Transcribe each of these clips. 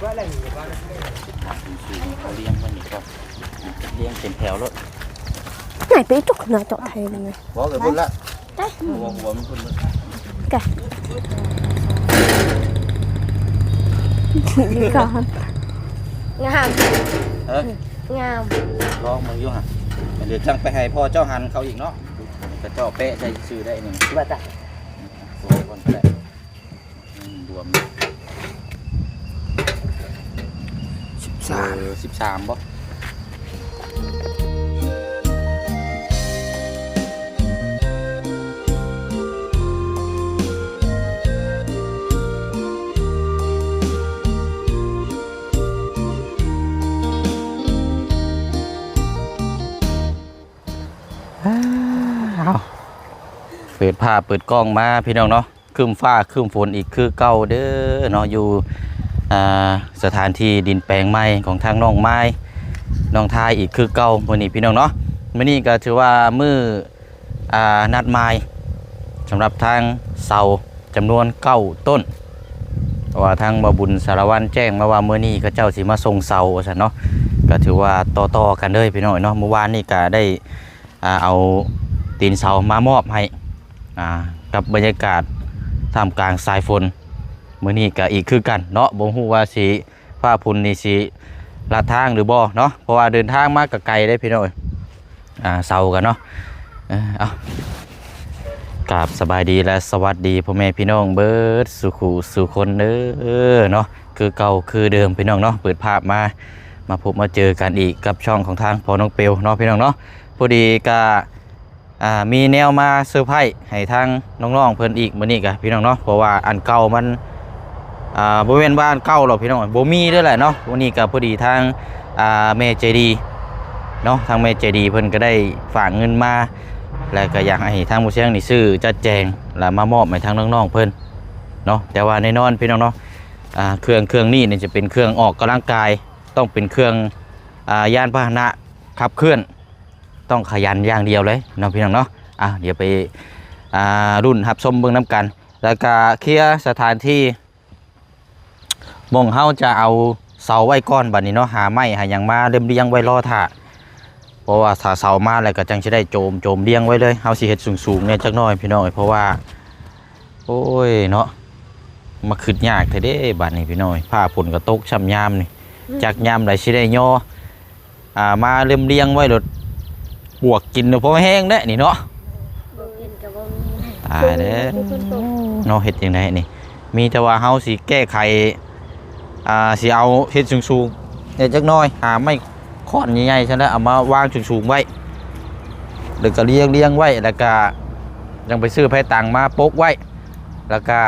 เลี้ยงมันนี่ก่อนเลี้ยงเป็นแถวรถไหนไปจุกหนาเจาะไทยเลยไหมบอกเลยพุ่นละหัวหัวมันพุ่นเลยนี่ก่อนงามเอ้ยงามลองมึงอยู่ฮะเดี๋ยวจังไปให้พ่อเจ้าหันเขาอีกเนาะกระเจ้าเป๊ะใจซื้อได้หนึ่งว่าจ้ะสวยคนก็ได้อืมรวมสิบสาม สิบสามบ่เอาเปิดผ้าเปิดกล้องมาพี่น้องเนาะครึมฟ้าครึมฝนอีกคือเก่าเด้อเนาะอยู่อ่า สถานที่ดินแปลงไม้ของทางน้องไม้น้องทายอีกคือเก่ามื้อนี้พี่น้องเนาะมื้อนี้ก็ถือว่ามืออนัดไม้สำหรับทางเสาจำนวนเก้าต้นว่าทางบบุญสารวันแจ้งมาว่าเมื้อนี้ก็เจ้าสิมาส่งเสาว่าซั่นเนาะก็ถือว่าต่อๆกันเลยพี่น้องเนาะเมื่อวานนี่ก็ได้เอาตีนเสามามอบให้กับบรรยากาศท่ามกลางสายฝน มื้อนี้ก็อีกคือกันเนาะบ่ฮู้ว่าสิฟ้าพุ่นนี่สิลาดทางหรือบ่เนาะเพราะว่าเดินทางมาก็ไกลได้พี่น้อยอ่าเสากันเนาะเออเอากราบสบายดีและสวัสดีพ่อแม่พี่น้องเบิร์ดสุขุสุคนเด้อเนาะคือเก่าคือเดิมพี่น้องเนาะเปิดภาพมามาพบมาเจอกันอีกกับช่องของทางพอน้องเปลวเนาะพี่น้องเนาะพอดีก็อ่ามีแนวมาเซอร์ไพรส์ให้ทางน้องๆเพิ่นอีกมื้อนี้กะพี่น้องเนาะเพราะว่าอันเก่ามัน อ่าบ่แม่นว่านเก่าหรอกพี่น้องบ่มีด้อแหละเนาะวันนี้ก็พอดีทางอ่าแม่ใจดีเนาะทางแม่ใจดีเพิ่นก็ได้ฝากเงินมา แล้วก็อยากให้ทางผู้เชี่ยงนี่ซื้อจัดแจงแล้วมามอบให้ทางน้องๆเพิ่นเนาะแต่ว่าแน่นอนพี่น้องเนาะอ่าเครื่องเครื่องนี้นี่ยจะเป็นเครื่องออกกำลังกาย ต้องเป็นเครื่องอ่ายานพาหนะขับเคลื่อน ต้องขยันอย่างเดียวเลยเนาะพี่น้องเนาะอะเดี๋ยวไปอ่ารุ่นหับชมเบื้องน้ำกัน แล้วก็เคลียร์สถานที่ มองเฮาจะเอาเสาไว้ก้อนบัดนี้เนาะหาไม้หาหยังมาเรียมเรียงไว้รอท่าเพราะว่าถ้าเสามาแล้วก็จังจะได้โจมโจมเรียงไว้เลยเฮาสิเฮ็ดสูงๆเนี่ยจักหน่อยพี่น้องเอ้ยเพราะว่า โอ้ยเนาะมาขึ้นยากแท้เด้บัดนี้พี่น้อยผ้าฝนก็ตกช่ำยามนี่จากยามไหลสิได้ย่ออ่ามาเรียมเรียงไว้รถบวกกินเพราะแห้งได้นี่เนาะบ่กินกับบ่มีตายเด้อเนาะเฮ็ดยังไงนี่ มีแต่ว่าเฮาสิแก้ไข อ่าสิเอาเฮ็ดสูงๆเนี่ยจักน้อยหาไม้ค้อนใหญ่ๆซั่นแหละเอามาวางสูงๆไว้แล้วก็เรียงเรียงไว้แล้วก็ยังไปซื้อไผตังมาโปกไว้ แล้วก็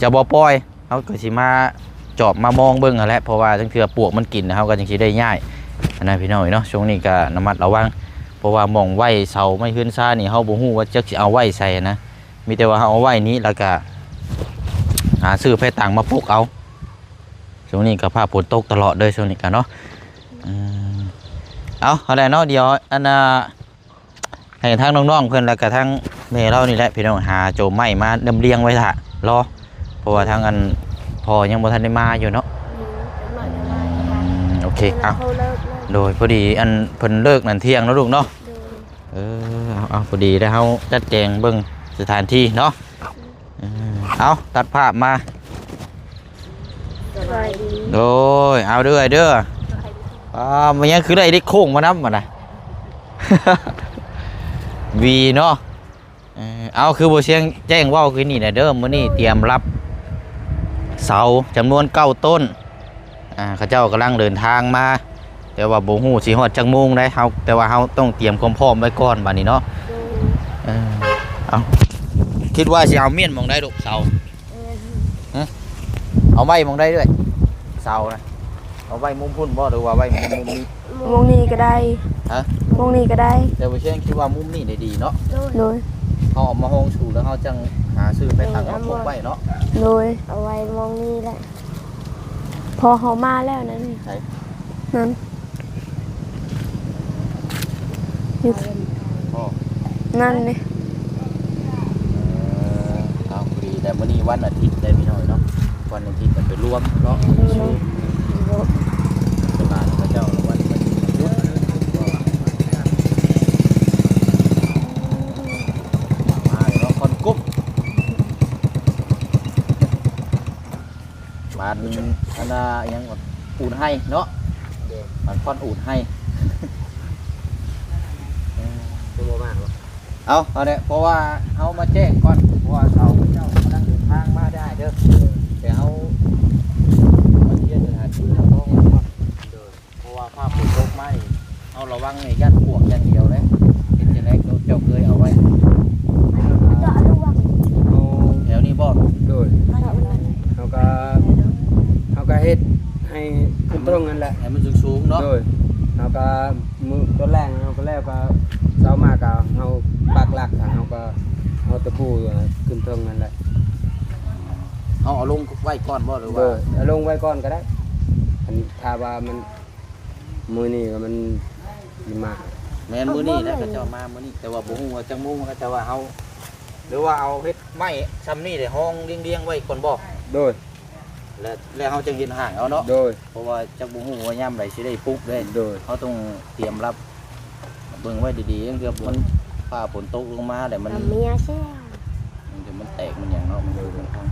จะบ่ปล่อยเฮาก็สิมาจอบมามองเบิ่งแหละเพราะว่าจังเทื่อปวกมันกินนะเฮาก็จังสิได้ง่ายอันนั้นพี่น้อยเนาะช่วงนี้ก็ระมัดระวังเพราะว่ามองไว้เสาไม่ขึ้นซ่านี่เฮาบ่ฮู้ว่าจักสิเอาไว้ใส่นะมีแต่ว่าเฮาเอาไว้นี้แล้วก็ หาซื้อแพต่างมาปลูกเอาช่วงนี้ก็ผ้าฝนตกตลอดเลยช่วงนี้กันเนาะอืมเอาเอาละเนาะเดี๋ยวอันน่ะให้ทางน้องๆเพิ่นแล้วก็ทางแม่เรานี่แหละพี่น้องหาโจมไม้มาดำเลียงไว้ท่ารอเพราะว่าทางอันพอยังบ่ทันได้มาอยู่เนาะหน่อยจะมาอืมโอเคเอาเขาเลิกแล้วโดยพอดีอันเพิ่นเลิกนั่นเที่ยงแล้วลูกเนาะดูเออเอาเอาพอดีได้วเฮาจัดแจงเบิ่งสถานที่เนาะเออ เอาตัดภาพมาสบายดีโดยเอาเด้อเด้ออ่ามันยังคือได้ได้โค้งมานํมันน่ะวีเนาะเออเอาคือบ่เสียงแจ้งเว้าคือนี่นะเด้อมื้อนี้เตรียมรับเสาจำนวนเก้าต้นอ่าเขาเจ้ากำลังเดินทางมา แต่ว่าบ่ฮู้สิฮอดจักโมงได้เฮาแต่ว่าเฮาต้องเตรียมความพร้อมไว้ก่อนบัดนี้เนาะดูเออเอา คิดว่าสิเอาเมียนมองได้ลูกเสาเออเอาไว้มองได้ด้วยเสานะเอาไว้มุมพุ่นบ่หรือว่าไว้มุมมุมนี้วงนี้ก็ได้ฮะวงนี้ก็ได้แต่ว่าเช่นคิดว่ามุมนี้ได้ดีเนาะดูโดยเฮาเออกมาห้องสูแล้วเฮาจังหาซื้อไปตังมาพกไว้เนาะโดยเอาไว้มองนี่แหละพอเขามาแล้วนั่นนี่ใช่นั่นอยู่พ่อนั่นนี่เออเอาพอดี แต่มื้อนี้วันอาทิตย์ได้พี่น้อยเนาะวันอาทิตย์มันไปรวมเนาะตลาดพระเจ้าละวันมันหยุดมาเดี๋ยวเนาะคนกุ๊บบ้านอันน่ะอิหยังก่อนอูนให้เนาะบ้านคอนอูนให้ตัวบ่มากหรอกเอาเอาเนี่ยเพราะว่าเอามาแจ้งก่อนเพราะว่าเขาเจ้ากำลังเดินทางมาได้เด้อแต่เขามาเที่ยวสถานที่เราต้องระวังเด้อเพราะว่าภาพฝนตกไหมเอาระวังในย่านปวกอย่างเดียวเลยเป็นจะไหนเขาเจ้าเคยเอาไว้เจาะลูกวังเอาแถวนี้บ่โดยเขาก็เขาก็เฮ็ดให้ขึ้นตรงนั่นแหละให้มันสูงๆเนาะโดยเขาก็มือตัวแรกเขาก็แล้วก็เช้ามาก็เขาปักหลักเขาก็เอาตะปูขึ้นตรงนั่นแหละ เอาเอาลงไว้ก่อนบ่หรือโดว่ายเอาลงไว้ก่อนก็ได้อันถ้าว่ามันมือนี่ก็มันดีมากแม่นมื้อนี้นะเขาเจ้ามามื้อนี้แต่ว่าบ่ฮู้ว่าจังมุงเขาเจ้าว่าเอาหรือว่าเอาเฮ็ดไม้ซ้ำนี่ได้ห้องเรียงๆไว้ก่อนบ่โดยแล้วแล้วเฮาจึงเฮ็ดห่างเอาเนาะโดยเพราะว่าจักบ่ฮู้ว่ายามใดสิได้ปลุกได้โดยเขาต้องเตรียมรับเบิ่งไว้ดีๆเพื่อมันฟ้าฝนตกลงมาแต่มัน ทำเมียใช่ มันจะมันแตกมันอย่างเนาะมันดูมันพัง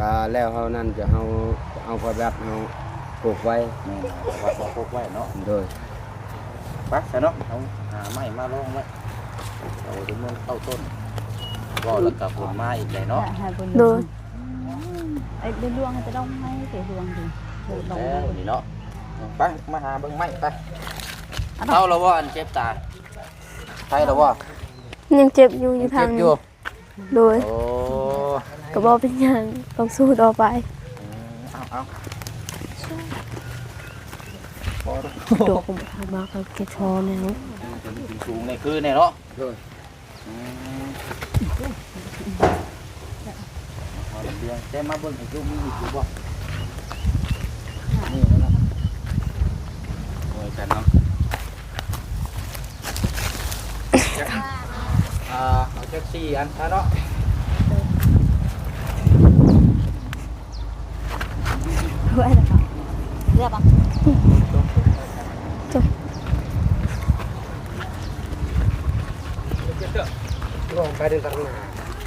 ก็แล้วเขานั่นจะเอาเอาพอแบบเอาปลูกไว้แม่นวัดบ่พกไว้เนาะโดยไปซะเนาะเอาหาไม้มาลองไว้เอาถึงมันเข้าต้นก็แล้วก็ฝนมาอีกเลยเนาะโดยไอ้เรื่องดวงจะต้องให้เสียดวงดิเดี๋ยวลงแล้วนี่เนาะไปมาหาเบิ่งไม้ไปเอาแล้วว่าอันเจ็บตาใช่แล้วว่ายังเจ็บอยู่อยู่ทาเจ็งบอนี้ยู่โดย โอ้ ก็บอกเป็นหยังต้องสู้ต่อไปเอาเอาโดดผมทำมากับเกชอเนี่ยเนาะถึงสูงในคืนเนี่ยเนาะโดยอืมเอาลำเลียงแต่มาเบิ่งให้ดูมีอีกอยู่บ่นี่นะครับโอ้ยกันเนาะจักอ่าเอาจักสี่อันนะเนาะ เพื่ออะไรครับเรียบอะลงไปเดินตรงหน้า ว่าอะ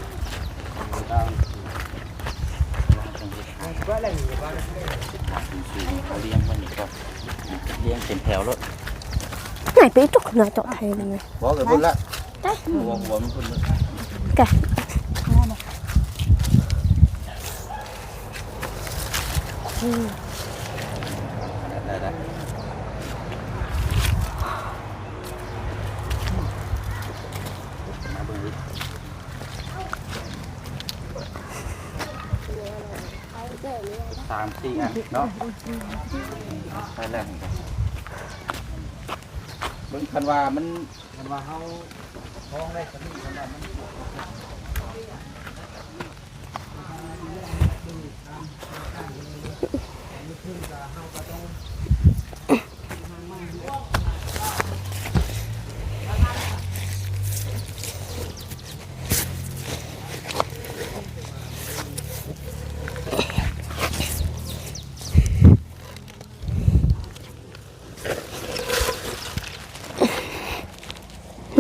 ไรอยู่บ้ามซีอะหัวหัวมันพุ่นละแกะได้ได้มาเบิ่งดิสามสี่อันเนาะไปแล้วเบิ่งคันว่ามันคันว่าเฮาท้องได้คันนี้คันว่ามัน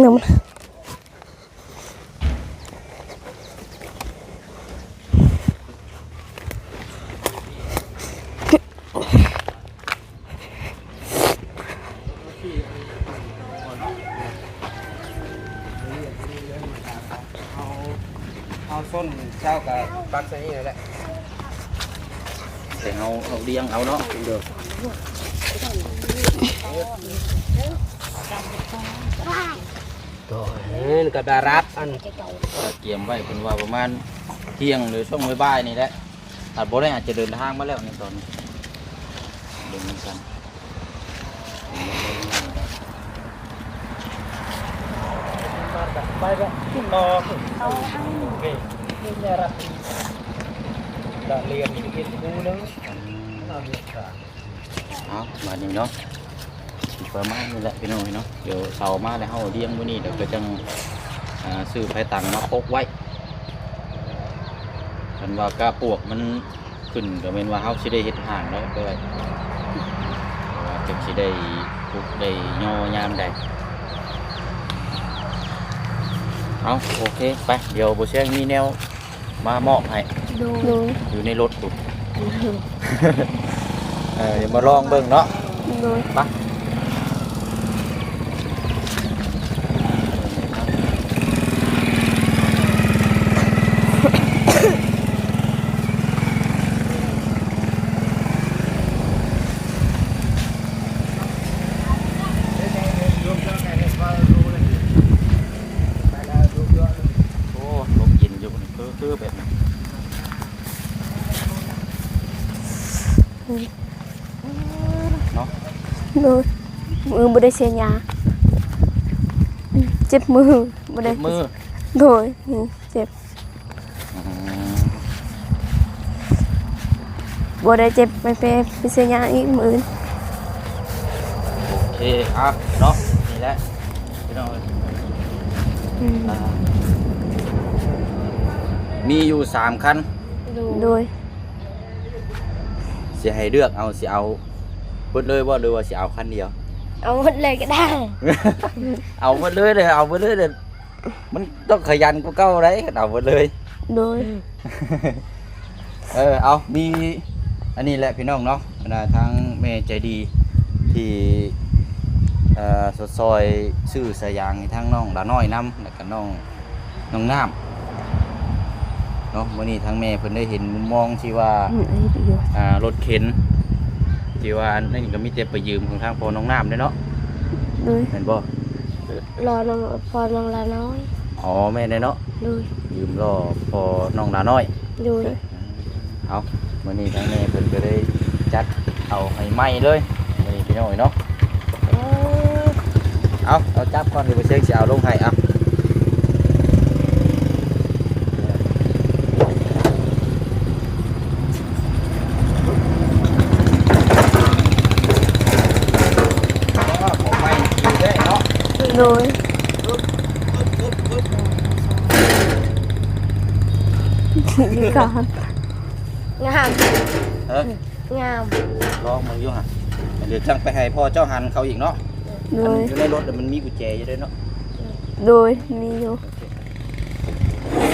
น้ำ เอาเอา ส้นเช้ากับปักใส่นี่แหละแต่เอาเอาเลี้ยงเอาเนาะเดี๋ยวก็เห็นกับดารับอันเตรียมไว้เป็นว่าประมาณเที่ยงหรือช่วงบ่ายๆนี่แหละถ้าบ่ได้อาจจะเดินทางมาแล้วในตอนนี้เดินกันไปก็ขึ้นรอเอาโอเคนี่แห ละดาเรียนอีกนินึงเอาดีกว่าเอามานี่เนาะประมาณนี้แหละพี่น้องเนาะเดี๋ยวเสาร์มาแล้วเฮาเลี้ยงมื้อนี้เดี๋ยวก็จังอ่าซื้อไผตังมาพกไว้คันว่ากาปวกมันขึ้นก็แม่นว่าเฮาสิได้เฮ็ดห่างแล้วก็ว่าจังสิได้ปลูกได้ย่อยามใดเอาโอเคไปเดี๋ยวบ่เชียงมีแนว มามอบให้โดยอยู่ในรถปุ๊บ เออเดี๋ยวมาลองเบิ่งเนาะ โดย ไปโอ้ลมเย็นอยู่นี่คือคือแบบนี้ โดยมือบ่ได้เสียยาเจ็บมือบ่ได้มือโดยเจ็บอืมบ่ได้เจ็บไปไปไปเสียยาอีกมือโอเคอะเนาะนี่แหละพี่น้องเอ้ยอืมอ่ามีอยู่สามคันโดย สิให้เลือกเอาสิเอาเบิดเลยบ่หรือว่าสิเอาคันเดียว เอาหมดเลยก็ได้ เอาหมดเลยเลยเอาหมดเลยเลยมันต้องขยันกว่าเก่าได้เอาหมดเลย โดย เออเอามีอันนี้แหละพี่น้องเนาะนะทางแม่ใจดีที่เอ่อสดซอยซื้อสายยางให้ทางน้องดาน้อยน้ำแล้วก็น้องน้องน้ำ เนาะวันนี้ทางแม่เพิ่นได้เห็นมุมมองที่ว่าอืมอันนี้ประโยชน์อ่ารถเข็นที่ว่านั่นก็มีแต่ไปยืมของทางพอน้องน้ำด้วยเนาะโดยเห็นบ่รอน้องพอน้องละน้อยอ๋อแม่ได้เนาะโดยยืมรอพอน้องดาน้อยโดยเอาวันนี้ทางแม่เพิ่นก็ได้จัดเอาให้ไหม้เลยนี่พี่น้อยเนาะเออเอาเอาจับก่อนเดี๋ยวไปเช็คสิเอาลงให้เอาของใหม่อยู่ได้เนาะ โดยนี่ก่อนงามเอองามลองมึงอยู่ฮะเดี๋ยวจังไปให้พ่อเจ้าหันเขาอีกเนาะโดอันยอยู่ในรถเดี๋ยวมันมีกุญแจอยู่ด้วยเนาะโดยมีอยู่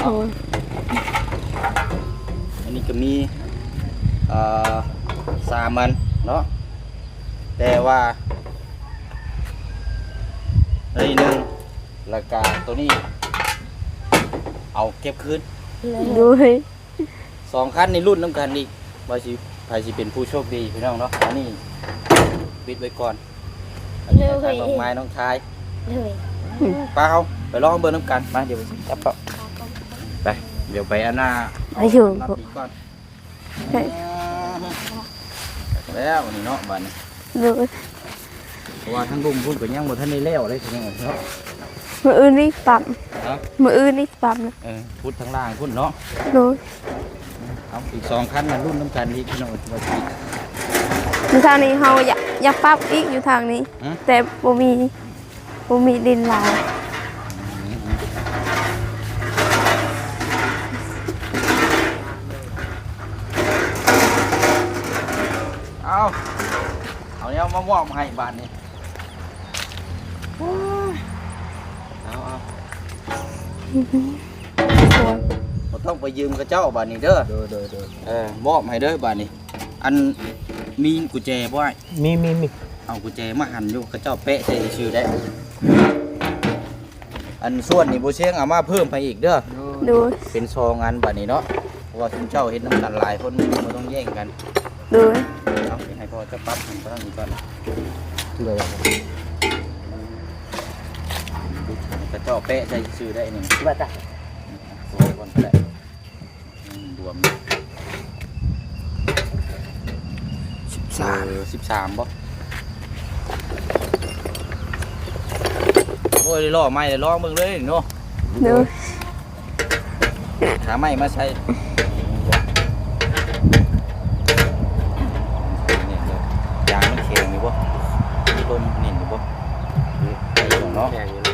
โอ้ยอันนี้ก็มีเอ่อสามมันเนาะแต่ว่าอั นนี้หนึ่งราคาตัวนี้ เอาเก็บคืนโดยสองคันในรุ่นน้ำกันอีกว่าสิใครสิเป็นผู้โชคดีพี่น้องเนาะอันนี้ปิดไว้ก่อนอันนี้ทางน้องไม้น้องชายเลยป้าเขาไปลองเบอร์น้ำกันมาเดี๋ยวไปจับเปาไปเดี๋ยวไปอันหน้าอายุนับอีกก่อนใช่แล้วนี่เนาะบ้านนี้โดยเพ ราะว่าทั้งรุมพุ่นก็ยังบ่ทันได้แล้วเลยพี่น้องเนาะมืออื่นนี่ปั๊มครับมืออื่นนี่ปั๊มนะเออพุทธทั้งล่างพุ่นเนาะโดยเอาอีกสองคันนะรุ่นน้ำกันอีกพี่น้องว่าสิอยู่ทางนี้เฮาอยากอยากปั๊บอีกอยู่ทางนี้ฮะแต่บ่มีบ่มีดินหลายเอาเอาเนี่ยมามอบให้บ้านนี้ เอาเอาสวยบ่ต้องไปยืมกับเจ้าบ้านนี้เด้อโดยโดยโดยเออมอบให้เด้อบ้านนี้ อันมีกุญแจบ่ไอ้มีมีมีเอากุญแจมาหันอยู่กับเจ้าเป๊ะใส่ชื่อได้ อันส่วนนี่บ่เชียงเอามาเพิ่มไปอีกเด้อดยเป็นซองอันบัดนี้เนาะเพราะว่าชุมเจ้าเฮ็ดน้ำกันหลายคนมันต้องแย่งกันดยเอาให้พ่อจะปรั๊บมันก็ต้องมีก่อนเลย กระเจาะเป๊ะใส่ชื่อได้หนึ่งว่าจ้ะสวยคนก็ได้อืมรวมสิบสามสิบสามบ่โอ้ยได้ล่อไม้ได้ล่อเบิ่งเลยเนาะโดยหาไม้มาใช้เนี่ยเดี๋ยวยางมันแข็งอยู่บ่มีลมนิ่นอยู่บ่หรือไอ้ของเนาะ แข่งอยู่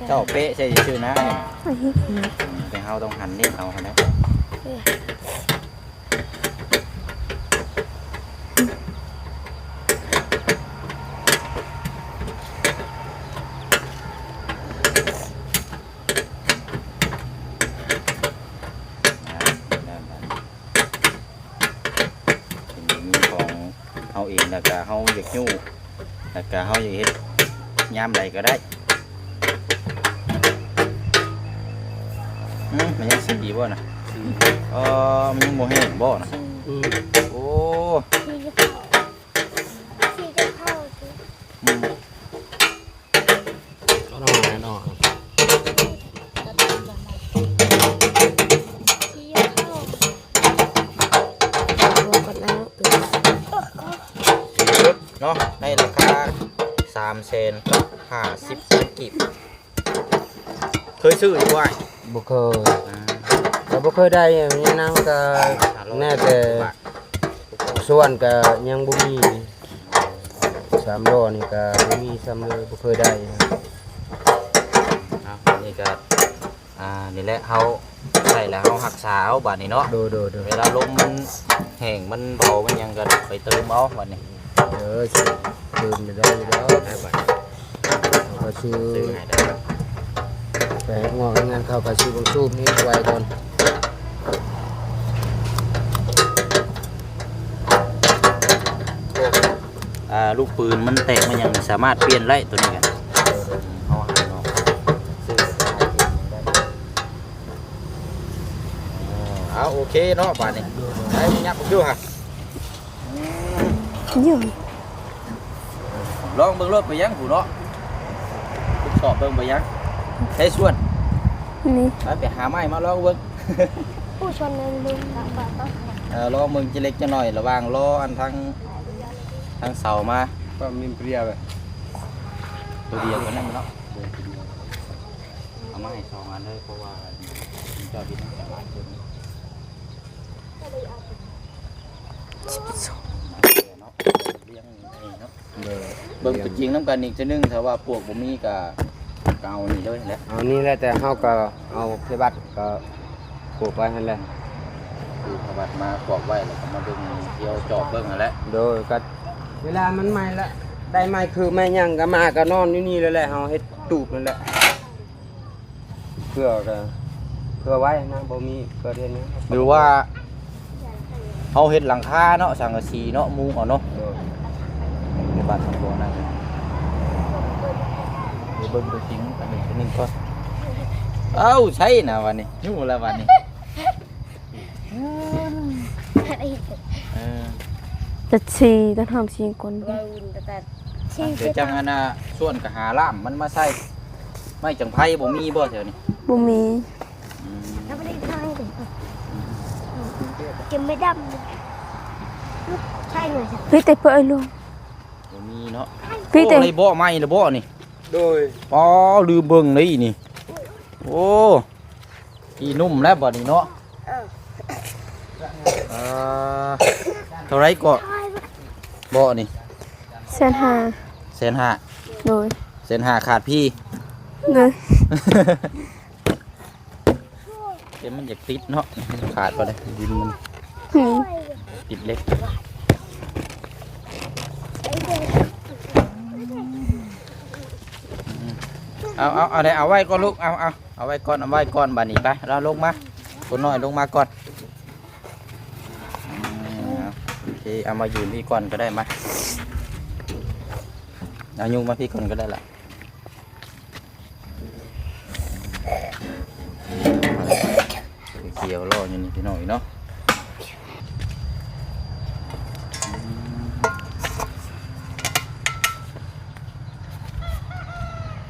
แเจ้าเป๊ะใช่ชื่อนะเนี่ยไอ้เหี้ยแต่เฮาต้องหันนี่เอาคนนี้มีของเฮาเองแล้วก็เฮาอยากยู่แล้วก็เฮาอยากเฮ็ดยามใดก็ได้ อืมมันยังสีดีบ่นะเออมันยังโมแห้งบ่นะอืมโอ้ที่จะเข้าที่จะเข้าที่อืมก็ต้องหาเนาะที่จะเข้าลงกันแล้วสีชุดเนาะในราคาสามเซนห้าสิบกิบเคยซื้ออยู่ว่า บ่เคยก็บ่เคยได้อย่างนี้นะก็แน่แต่ส่วนก็ยังบ่มีสามโลนี่ก็บ่มีซ้ำเลยบ่เคยได้นะนี่ก็อ่านี่แหละเฮาใส่แล้วเฮาหักษาเอาบัดนี้เนาะโดยโดยโดยเวลาลมมันแห้งมันเบามันยังก็ไปเติมเอาบัดนี้เออสิคืนได้อยู่แล้วได้บัดก็ชื่อซื้อ ให้ได้บัดไปงอกงานเข้ากับชื่อบางสูบนี่ไว้ก่อนอ่าลูกปืนมันแตกมันยังสามารถเปลี่ยนได้ตัวนี้กันเอาหาเนาะซื้อได้เอาโอเคเนาะบัดนี้ได้ยับดูฮะเยี่ยมลองเบิ่งรถไปยังผู้เนาะทดสอบเบิ่งไปยัง ใช้ส่วนนี่ไปไปหาไม้มาลองเบิ่งผู้ชนในลุงกับบ้านต้องเออลองเบิ่งจะเล็กจะน้อยระหว่างรออันทางทางเสามาก็มีเปรียบตัวเดียวกันนั่นเนาะเบิ่งตัวเดียวเอามาให้สองอันเลยเพราะว่าเจ้าที่ทางจังหวัดเพิ่นเนาะเลี้ยงนี่เนาะเลยเบิ่งตัวจริงน้ำกันอีกจะนึงถ้าว่าพวกบ่มีก็ ก็เอานี่เลยแหละเอานี่แหละแต่เฮาก็เอาเพบัตรก็ปลูกไว้หั่นแหละคือพบัดมากรอกไว้แล้วก็มาเบิ่งเที่ยวจอบเบิ่งนั่นแหละโดยก็เวลามันใหม่ละได้ใหม่คือแม่ยังก็มาก็นอนอยู่นี่แล้วแหละเฮาเฮ็ดตูบนั่นแหละเพื่อก็เพื่อไว้นะบ่มีเกิดเห็นนะหรือว่าเฮาเฮ็ดหลังคาเนาะสังกะสีเนาะมุงเอาเนาะโดยในบ้านสำรวจนั่น เดี๋ยวเบิ่งตัวจริงอันนี้ตัวนึงก่อนเอ้าใช่นะวันนี้อยู่แล้ววันนี้ไอ้เออจะชีต้องทำชีก่อนเราแต่ที่เดี๋ยวจะจังอันน่ะส่วนก็หาล่ามมันมาใส่ไม่จังไผบ่มีบ่แถวนี้บุมีอืมถ้าไม่ได้ทางถึงจะไม่ดำเลยใช่หน่อยสิพี่แต่เพื่อไอ้ลุงบ่มีเนาะพี่แต่โอ้อะไรบ่ไหม่ละบ่นี่ โดยอ๋อลืมเบิ่งเลยนี่ โอ้อีนุ่มแล้วบ่นี่เนาะเอ่อเท่าไรก็บ่นี่แสนห้าแสนห้าโดยแสนห้าขาดพี่เลยเดี๋ยวมันจะติดเนาะขาดไปเลยดินมันหืมติดเล็ก เอาเอาเอาได้เอาไว้ก่อนลูกเอาเอาเอาไว้ก่อนเอาไว้ก่อนบัดนี้ไปเราลงมาคนน้อยลงมาก่อนอืมเอาโอเคเอามายืนพี่ก่อนก็ได้มาเอายุงมาพี่ก่อนก็ได้ละเกี่ยวรออยู่นี่พี่น้อยเนาะ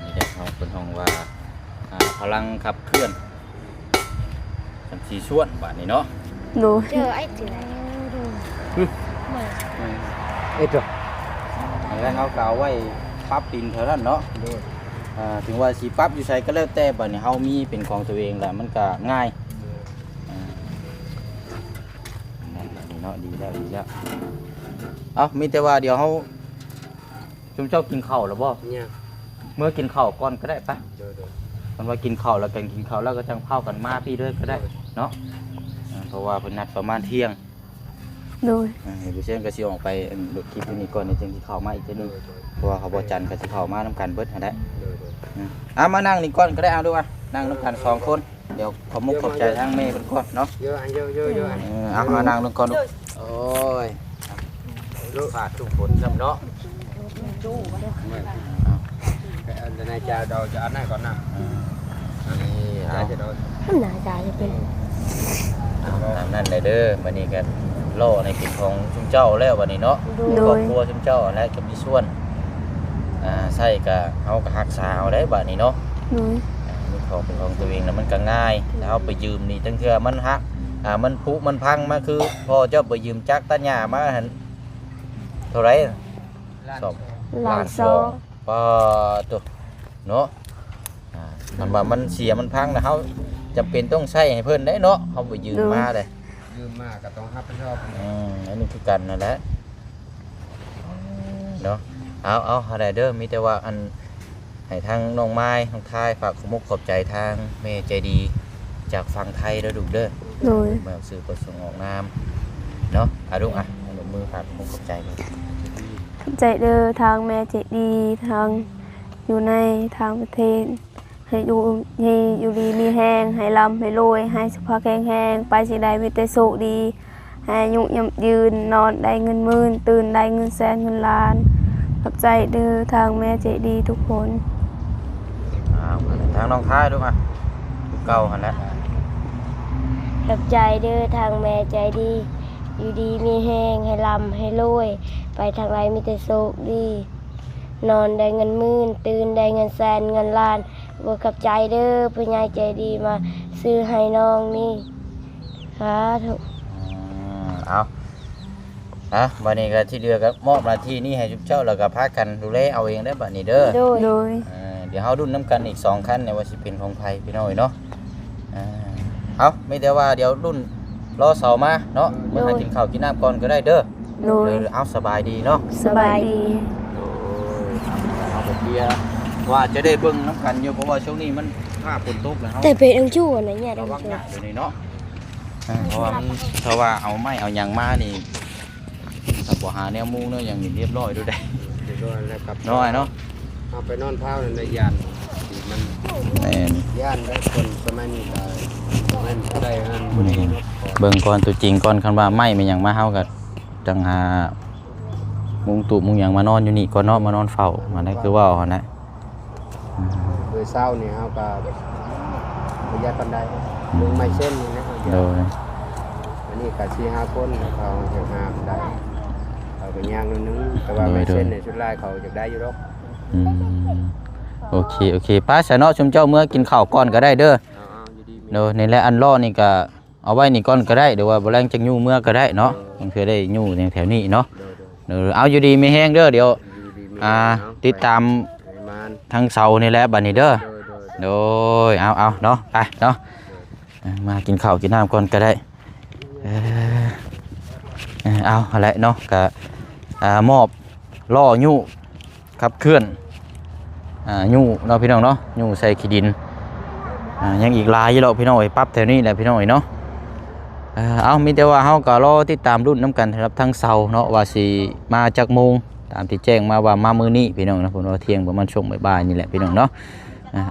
นี่แหละเขาเป็นห้องว่าอ่าพ ลังขับเคลื่อนสันสีส่วนบาทนี้เนาะโดย เจอไอ้ถึงไหนเอ้ยตัวแล้วเขากล่าวไว้ปรั๊บดินเท่านั้นเนาะโดยอ่าถึงว่าสีปรั๊บอยู่ใช้ก็แล้วแต่บาทนี้เขามีเป็นของตัวเองแหละมันก็ง่ายอ่านั่นแหละนี่เนาะดีแล้วดีแล้วเอามีแต่ว่าเดี๋ยวเขาชุมเจ้ากินข้าวแล้วบ่เนี่ยเมื่อกินข้าวก่อนก็ได้ปะ โดยโดย คันว่ากินข้าวแล้วกันกินข้าวแล้วก็จังเผากันมาพี่ด้วยก็ได้เนาะอ่าเพราะว่าเพิ่นนัดประมาณเที่ยงโดยอ่าเดี๋ยวพี่เช่นก็สิออกไปอันดูคลิปนี้ก่อนนี่จังสิเข้ามาอีกเทีนึงเพราะว่าเขาบ่จันทร์ก็สิเข้ามานํกันเบิดหั่นแหละอืมอะมานั่งนี่ก่อนก็ได้เอาด้วยว่านั่งนํกันสองคนเดี๋ยวขอมุกขอบใจทางแม่เพิ่นก่อนเนาะเยอะอันเยอะเยอะเยอะอันเออเอามานั่งลงก่อนลูกโอ้ยลูกขาดทุกผลจำเนาะ cái anh này chào đầu cho anh này còn nào อัน นี้เอา ai cho đâu มันน่าจะจะเป็นเอาตามนั้นเลยเด้อวันนี้กันโล่ในกิจของชุมเจ้าแล้ววันนี้เนาะโดครอบยครัวชุมเจ้าและก็มีส่วนอ่าใส่กะเอากะหักษาเอาได้บัดนี้เนาะโดยอ่ามีของเป็นของตัวเองแล้วมันก็ง่ายแล้วเอาไปยืมนี่ตั้งเทื่อมันหักอ่ามันผุมันพังมาคือพอเจ้าไปยืมจักรตัญญามาหันเท่าไหรสอบหลานซองป้าตัวเนาะอ่า มันว่ามันเสียมันพังนะเขาจำเป็นต้องใช้ให้เพิ่นได้เนาะเขาไปยืมมาเลย dương mà cả tông hấp cho อืมอันนี้คือกันนั่นแหละเนาะเอาเอาอะไรเด้อมีแต่ว่าอันให้ทางน้องไม้ทางทายฝากขอมุกขอบใจทางเมใจดี จากฝั่งไทยเด้อดุเด้อโดยมาซื้อประสงค์ออกนามเนาะอาดุงอะเอาลงมือฝากขอมุกขอบใจเลยใจเด้อทางแม่เจดีทางอยู่ในทางประเทศ ให้อยู่ให้อยู่ดีมีแห้งให้ลำให้รวย ให้สุขภาพแข็งแรงไปสิได้มีแต่สุขดี ให้อายุยมยืนนอนได้เงินหมื่นตื่นได้เงินแสนเงินล้านขอบใจเด้อทางแม่เจดีทุกคนเอาทางน้องท้ายดูอะดูเก่าหันแหล้วขอบใจเด้อทางแม่ใจดี อยู่ดีมีแห้งให้ลำให้รวย ไปทางไรมีแต่โชคดี นอนได้เงินหมื่น ตื่นได้เงินแสนเงินล้าน บวกกับใจเด้อผู้ใหญ่ใจดีมา ซื้อให้น้องนี่สาธุเอาอะวันนี้ก็ที่เดือก็มอบหน้าที่นี่ให้ชุบเจ้าแล้วก็พากันดูแลเอาเองได้อบัดนี้เด้อโดยโดยอ่าเดี๋ยวเฮาดุนน้ำกันอีกสองคันในยว่าสิเป็นของไผพี่น้อยเนาะอ่าเอาไม่แต่ว่าเดี๋ยวรุ่นรอเสามาเนาะเมื่อหากินข้าวกินน้ำก่อนก็ได้เด้อโดยเออเอาสบายดีเนาะสบายดีเอาแบบเดีย ว่าจะได้เบิ่งน้ำกันอยู่เพราะว่าช่วงนี้มันผ้าฝนตกแล้วเฮาแต่เป็นอังชั่วนะเนี่ยระดังวังชั่วหนักอยู่นี่เนาะอ่าเพราะว่ามันถ้าว่าเอาไม้เอาหยังมานี่ถ้าบ่หาแนวมุงเนาะอย่างนี้เรียบร้อยดูได้ để rồi là cặp น้อยเนาะเอาไปนอนเผาในยานมันแม่น ย่านได้คนสมัยนี้ก็มันได้อันนี่เบิ่งก่อนตัวจริงก่อนคันว่าไม้เป็นหยังมาเฮาก็จังหามุงตุมุงหยังมานอนอยู่นี่ก่อนเนาะมานอนเฝ้ามันได้คือว่าเอาหั่นนะ โดยเศร้านี่เขาก็ระยะปันไดลงไม้เส้นนี่นะโดยอันนี้ก็สี่ห้าคนเขาจะหามได้เขาก็ย่างนิดนึงแต่ว่าไม้เส้นในชุดลายเขาจะได้อยู่หรอกอืมโอเคโอเคป้าซะเนาะชุมเจ้าเมื่อกินข้าวก่อนก็ได้เด้อเอาเอาอยู่ดีมีโดยนี่แหละอันล่อนี่ก็เอาไว้นี่ก่อนก็ได้เดี๋ยวว่าบ่แรงจังยู่เมื่อก็ได้เนาะมันคือได้ยู่ในแถวนี้เนาะโดยโดยเดี๋ยวเอาอยู่ดีไม่แห้งเด้อเดี๋ยว อยู่ดีมีอ่าเนะติดตามให้มัน ทางเสานี่แหละบัดนี้เด้อโดยโดยโดยเอาเอาเนาะไปเนาะเออมากินข้าวกินน้ำก่อนก็ได้เออเออเอาอะไรเนาะก็อ่ามอบล่อยู่ขับเคลื่อนอ่ายู่เนาะพี่น้องเนาะยู่ใส่ขี้ดินอ่ายังอีกหลายอยู่หรอกพี่น้องไอ้ยปรั๊บแถวนี้แหละพี่น้องไอ้ยเนาะเออเอามีแต่ว่าเฮาก็รอติดตามรุ่นน้ำกันครับทั้งเสาเนาะว่าสิมาจากโมง ตามที่แจ้งมาว่ามามือนี้พี่น้องนะผมว่าเที่ยงประมาณช่วงบ่ายๆนี่แหละพี่น้องเนาะ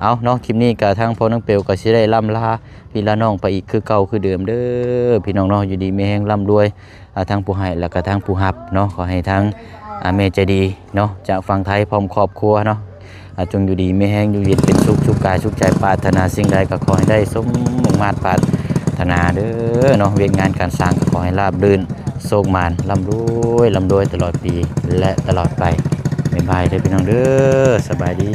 เอาเนาะคลิปนี้กับทางพ่อน้องเปียวก็สิได้ล่ำลาพี่ละน้องไปอีกคือเก่าคือเดิมเด้อพี่น้องเนาะอยู่ดีมีแห้งร่ำรวยอ่าทางผู้ให้แล้วก็ทางผู้รับเนาะขอให้ทางอาแม่ใจดีเนาะจากฝั่งไทยพร้อมครอบครัวเนาะจงอยู่ดีไมีแห้งอยู่เย็นเป็นสุขสุขกายสุขใจปรารถนาสิ่งใดก็ขอให้ได้สมมุ่งมาตรปรารถนา ฒนาเด้อเนาะเวียนงานการสร้างขอให้ราบรื่นโชคมานร่ำรวยลำรวยตลอดปีและตลอดไปบ๊ายบายเด้อพี่น้องเด้อสบายดี